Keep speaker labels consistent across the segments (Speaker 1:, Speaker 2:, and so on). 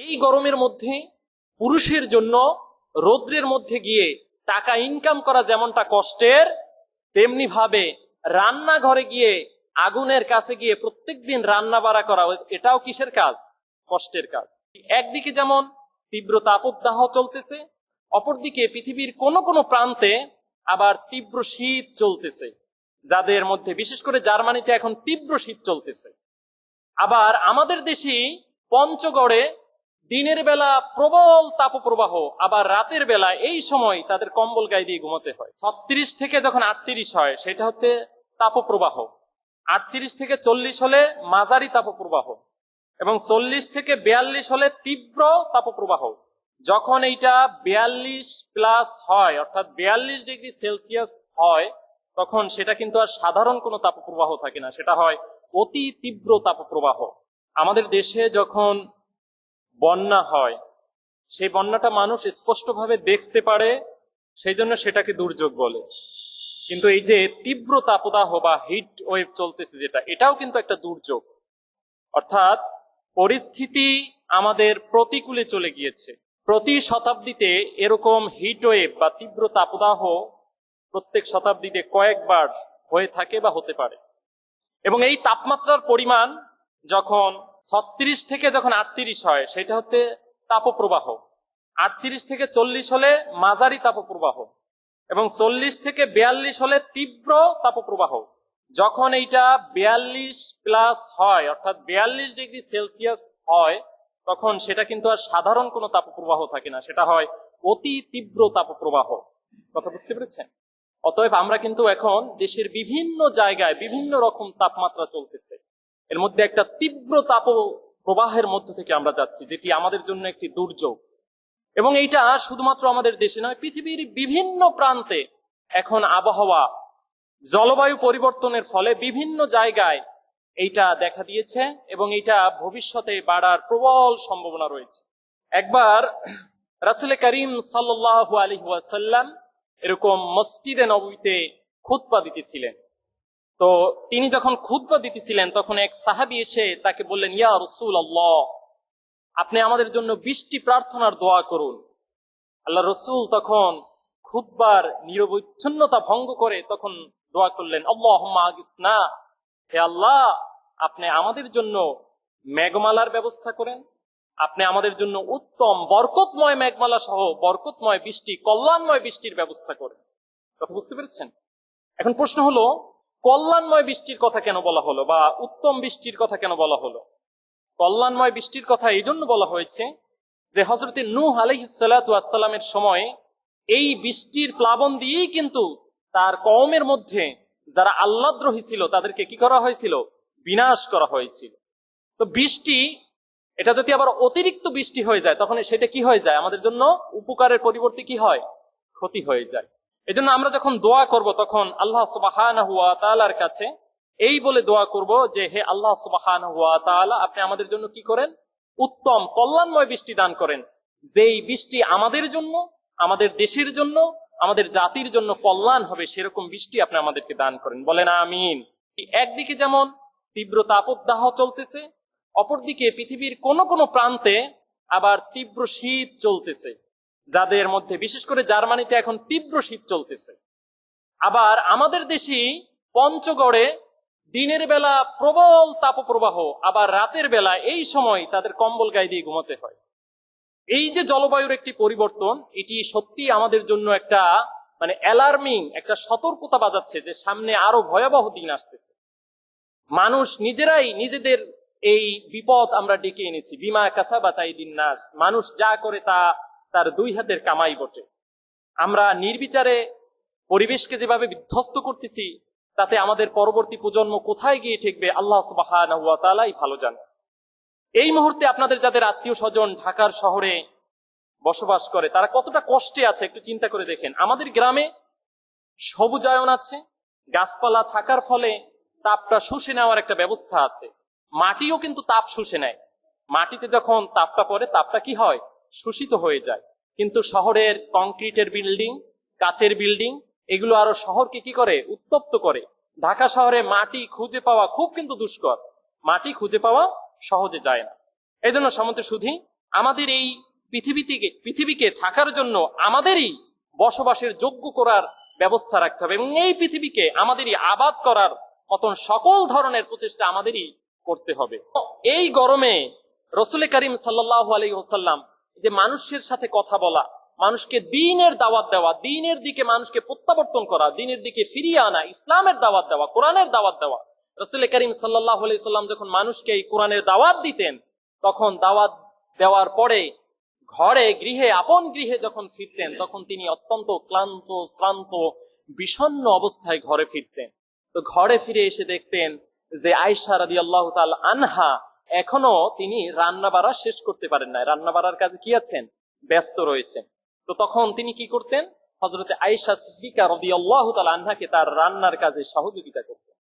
Speaker 1: এই গরমের মধ্যে পুরুষের জন্য রৌদ্রের মধ্যে গিয়ে টাকা ইনকাম করা যেমনটা কষ্টের, তেমনি ভাবে রান্নাঘরে গিয়ে আগুনের কাছে গিয়ে প্রত্যেকদিন রান্না বাড়া করা, এটাও কিসের কাজ? কষ্টের কাজ। একদিকে যেমন তীব্র তাপদাহ চলতেছে, অপরদিকে পৃথিবীর কোন কোন প্রান্তে আবার তীব্র শীত চলতেছে, যাদের মধ্যে বিশেষ করে জার্মানিতে এখন তীব্র শীত চলতেছে। আবার আমাদের দেশে পঞ্চগড়ে দিনের বেলা প্রবল তাপপ্রবাহ, আবার রাতের বেলা এই সময় তাদের কম্বল গায়ে দিয়ে ঘুমোতে হয়। ছত্রিশ থেকে যখন আটত্রিশ হয়, সেটা হচ্ছে তাপপ্রবাহ। আটত্রিশ থেকে চল্লিশ হলে মাঝারি তাপপ্রবাহ এবং চল্লিশ থেকে বিয়াল্লিশ হলে তীব্র তাপপ্রবাহ। যখন এইটা বিয়াল্লিশ প্লাস হয়, অর্থাৎ বিয়াল্লিশ ডিগ্রি সেলসিয়াস হয়, তখন সেটা কিন্তু আর সাধারণ কোনো তাপপ্রবাহ থাকে না। সেটা হয় অতি তীব্র তাপপ্রবাহ। আমাদের দেশে যখন বন্যা হয়, সেই বন্যাটা মানুষ স্পষ্টভাবে দেখতে পারে, সেই জন্য সেটাকে দুর্যোগ বলে। কিন্তু এই যে তীব্র তাপদাহ বা হিট ওয়েভ চলতেছে যেটা, এটাও কিন্তু একটা দুর্যোগ। অর্থাৎ পরিস্থিতি আমাদের প্রতিকূলে চলে গিয়েছে। প্রতি শতাব্দীতে এরকম হিট ওয়েভ বা তীব্র তাপদাহ প্রত্যেক শতাব্দীতে কয়েকবার হয়ে থাকে বা হতে পারে। এবং এই তাপমাত্রার পরিমাণ যখন ছত্রিশ থেকে যখন আটত্রিশ হয়, সেটা হচ্ছে তাপপ্রবাহ। আটত্রিশ থেকে চল্লিশ হলে মাঝারি তাপপ্রবাহ এবং চল্লিশ থেকে বিয়াল্লিশ হলে তীব্র তাপপ্রবাহ। যখন এইটা বিয়াল্লিশ প্লাস হয়, অর্থাৎ বিয়াল্লিশ ডিগ্রি সেলসিয়াস হয়, তখন সেটা কিন্তু আর সাধারণ কোনো তাপপ্রবাহ থাকে না। সেটা হয় অতি তীব্র তাপপ্রবাহ। কথা বুঝতে পেরেছেন? অতএব আমরা কিন্তু এখন দেশের বিভিন্ন জায়গায় বিভিন্ন রকম তাপমাত্রা চলতেছে। এর মধ্যে একটা তীব্র তাপ প্রবাহের মধ্য থেকে আমরা যাচ্ছি, যেটি আমাদের জন্য একটি দুর্যোগ। এবং এইটা শুধুমাত্র আমাদের দেশে নয়, পৃথিবীর বিভিন্ন প্রান্তে এখন আবহাওয়া, জলবায়ু পরিবর্তনের ফলে বিভিন্ন জায়গায় এইটা দেখা দিয়েছে এবং এইটা ভবিষ্যতে বাড়ার প্রবল সম্ভাবনা রয়েছে। একবার রাসুল করিম সাল্লাহ আলী ওয়াসাল্লাম এরকম মসজিদে নবীতে খুতপা দিতেছিলেন। তো তিনি যখন খুতবা দিতেছিলেন, তখন এক সাহাবি এসে তাকে বললেন, ইয়া রসুল আল্লাহ আপনি আমাদের জন্য বৃষ্টি প্রার্থনার দোয়া করুন। আল্লাহ রসুল তখন খুতবার নিরবচ্ছন্নতা ভঙ্গ করে তখন দোয়া করলেন আল্লাহ হে আল্লাহ, আপনি আমাদের জন্য মেঘমালার ব্যবস্থা করেন। আপনি আমাদের জন্য উত্তম, বরকতময় মেঘমালা সহ বরকতময় বৃষ্টি, কল্যাণময় বৃষ্টির ব্যবস্থা করেন। কথা বুঝতে পেরেছেন? এখন প্রশ্ন হলো কল্যাণময় বৃষ্টির কথা কেন বলা হলো বা উত্তম বৃষ্টির কথা কেন বলা হলো? কল্যাণময় বৃষ্টির কথা এই জন্য বলা হয়েছে যে হজরতে নূহ আলহিসাল্লামের সময় এই বৃষ্টির প্লাবন দিয়েই কিন্তু তার কমের মধ্যে যারা আল্লাদ্রোহী ছিল তাদেরকে কি করা হয়েছিল? বিনাশ করা হয়েছিল। তো বৃষ্টি, এটা যদি আবার অতিরিক্ত বৃষ্টি হয়ে যায়, তখন সেটা কি হয়ে যায়? আমাদের জন্য উপকারের পরিবর্তে কি হয়? ক্ষতি হয়ে যায়। এজন্য আমরা যখন দোয়া করব, তখন আল্লাহ সুবাহার কাছে এই বলে দোয়া করব যে, হে আল্লাহ সুবাহান হুয়া তালা আপনি আমাদের জন্য কি করেন? উত্তম, কল্যাণময় বৃষ্টি দান করেন। যেই বৃষ্টি আমাদের জন্য, আমাদের দেশের জন্য, আমাদের জাতির জন্য কল্যাণ হবে, সেরকম বৃষ্টি আপনি আমাদেরকে দান করেন। বলেন আমিন। একদিকে যেমন তীব্র তাপদাহ চলতেছে, অপরদিকে পৃথিবীর কোন কোন প্রান্তে আবার তীব্র শীত চলতেছে। যাদের মধ্যে, বিশেষ করে জার্মানিতে এখন তীব্র শীত চলতেছে। আবার আমাদের দেশে পঞ্চগড়ে দিনের বেলা প্রবল তাপপ্রবাহ, আবার রাতের বেলা এই সময় তাদের কম্বল গায়ে দিয়ে ঘুমাতে হয়। এই যে জলবায়ুর একটি পরিবর্তন, এটি সত্যি আমাদের জন্য একটা মানে অ্যালার্মিং একটা সতর্কতা বাজাচ্ছে যে সামনে আরও ভয়াবহ দিন আসতেছে। মানুষ নিজেরাই নিজেদের এই বিপদ আমরা ডেকে এনেছি। বিমা কাসা বা তাই দিন নাস। মানুষ যা করে তা তার দুই হাতের কামাই বটে। আমরা নির্বিচারে পরিবেশকে যেভাবে বিধ্বস্ত করতেছি, তাতে আমাদের পরবর্তী প্রজন্ম কোথায় গিয়ে ঠেকবে, আল্লাহ সুবাহ ভালো জানে। এই মুহূর্তে আপনাদের যাদের আত্মীয় স্বজন ঢাকার শহরে বসবাস করে, তারা কতটা কষ্টে আছে একটু চিন্তা করে দেখেন। আমাদের গ্রামে সবুজায়ন আছে, গাছপালা থাকার ফলে তাপটা শুষে নেওয়ার একটা ব্যবস্থা আছে। মাটিও কিন্তু তাপ শুষে নেয়। মাটিতে যখন তাপটা পড়ে, তাপটা কি হয়? শোষিত হয়ে যায়। কিন্তু শহরের কংক্রিটের বিল্ডিং, কাচের বিল্ডিং, এগুলো আরও শহরকে কি করে? উত্তপ্ত করে। ঢাকা শহরে মাটি খুঁজে পাওয়া খুব কিন্তু দুষ্কর। মাটি খুঁজে পাওয়া সহজে যায় না। এই জন্য সমুদ্র শুধু আমাদের এই পৃথিবীতে পৃথিবীকে থাকার জন্য আমাদেরই বসবাসের যোগ্য করার ব্যবস্থা রাখতে হবে এবং এই পৃথিবীকে আমাদেরই আবাদ করার মতন সকল ধরনের প্রচেষ্টা আমাদেরই করতে হবে। এই গরমে রসুল করিম সাল্লাহ আলী ওসাল্লাম যে মানুষের সাথে কথা বলা, মানুষকে দিনের দাওয়াত দেওয়া, দিনের দিকে মানুষকে প্রত্যাবর্তন করা, দিনের দিকে ফিরিয়ে আনা, ইসলামের দাওয়াত দেওয়া, কোরআনের দাওয়াত দেওয়া। রসুল করিম সাল্লাহ সাল্লাম যখন মানুষকে এই কোরআনের দাওয়াত দিতেন, তখন দাওয়াত দেওয়ার পরে ঘরে, গৃহে, আপন গৃহে যখন ফিরতেন, তখন তিনি অত্যন্ত ক্লান্ত, শ্রান্ত বিষণ্ণ অবস্থায় ঘরে ফিরতেন। তো ঘরে ফিরে এসে দেখতেন যে আয়সা রাদি আল্লাহ আনহা এখনও তিনি রান্না বাড়া শেষ করতে পারেন নাই। রান্না বাড়ার কাজে কি আছেন? ব্যস্ত রয়েছেন। তো তখন তিনি কি করতেন? হজরতে আয়সা সিদ্দিকা রদি আল্লাহ আনহাকে তার রান্নার কাজে সহযোগিতা করতেন।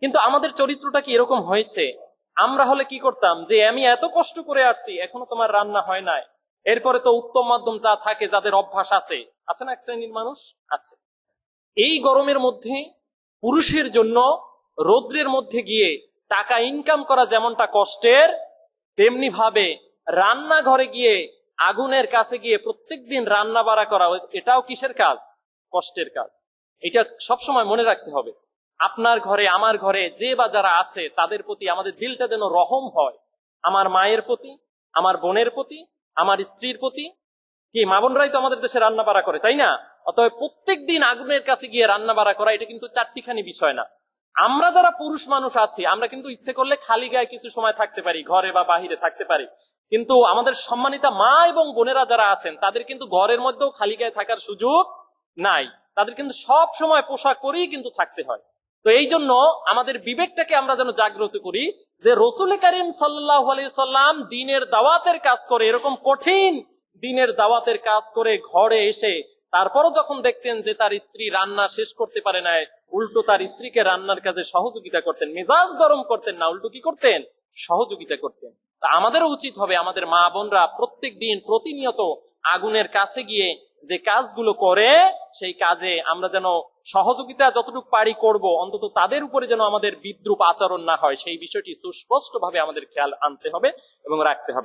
Speaker 1: কিন্তু আমাদের চরিত্রটা কি এরকম হয়েছে? আমরা হলে কি করতাম? যে আমি এত কষ্ট করে আসছি, এখনও তোমার রান্না হয় নাই। এরপরে তো উত্তম মাধ্যম যা থাকে, যাদের অভ্যাস আছে আছে না এক শ্রেণির মানুষ? আছে। এই গরমের মধ্যে পুরুষের জন্য রৌদ্রের মধ্যে গিয়ে টাকা ইনকাম করা যেমনটা কষ্টের, তেমনি ভাবে রান্নাঘরে গিয়ে আগুনের কাছে গিয়ে প্রত্যেকদিন রান্না বাড়া করা, এটাও কিসের কাজ? কষ্টের কাজ। এটা সবসময় মনে রাখতে হবে। আপনার ঘরে, আমার ঘরে যে বা যারা আছে, তাদের প্রতি আমাদের দিলটা যেন রহম হয়। আমার মায়ের প্রতি, আমার বোনের প্রতি, আমার স্ত্রীর প্রতি। কি, মা বোনরাই তো আমাদের দেশে রান্না বাড়া করে, তাই না? অতএব প্রত্যেক দিন আগুনের কাছে গিয়ে রান্না বাড়া করা, এটা কিন্তু চারটিখানি বিষয় না। আমরা যারা পুরুষ মানুষ আছি, আমরা কিন্তু ইচ্ছে করলে খালি গায়ে কিছু সময় থাকতে পারি, ঘরে বা বাহিরে থাকতে পারি। কিন্তু আমাদের সম্মানিতা মা এবং বোনেরা যারা আছেন, তাদের কিন্তু ঘরের মধ্যেও খালি গায়ে থাকার সুযোগ নাই। তাদের কিন্তু সব সময় পোশাক পরেই কিন্তু থাকতে হয়। তো এই জন্য আমাদের বিবেকটাকে আমরা যেন জাগ্রত করি যে রসুল করিম সাল্লাহ সাল্লাম দিনের দাওয়াতের কাজ করে, এরকম কঠিন দিনের দাওয়াতের কাজ করে ঘরে এসে তারপরও যখন দেখতেন যে তার স্ত্রী রান্না শেষ করতে পারে না উল্টো তার স্ত্রীকে রান্নার কাজে সহযোগিতা করতেন, মেজাজ গরম করতেন না, উল্টো কি করতেন? সহযোগিতা করতেন। তা আমাদেরও উচিত হবে, আমাদের মা বোনরা প্রত্যেক দিন প্রতিনিয়ত আগুনের কাছে গিয়ে যে কাজগুলো করে, সেই কাজে আমরা যেন সহযোগিতা যতটুকু পারি করব, অন্তত তাদের উপরে যেন আমাদের বিদ্রুপ আচরণ না হয়, সেই বিষয়টি সুস্পষ্ট ভাবে আমাদের খেয়াল আনতে হবে এবং রাখতে হবে।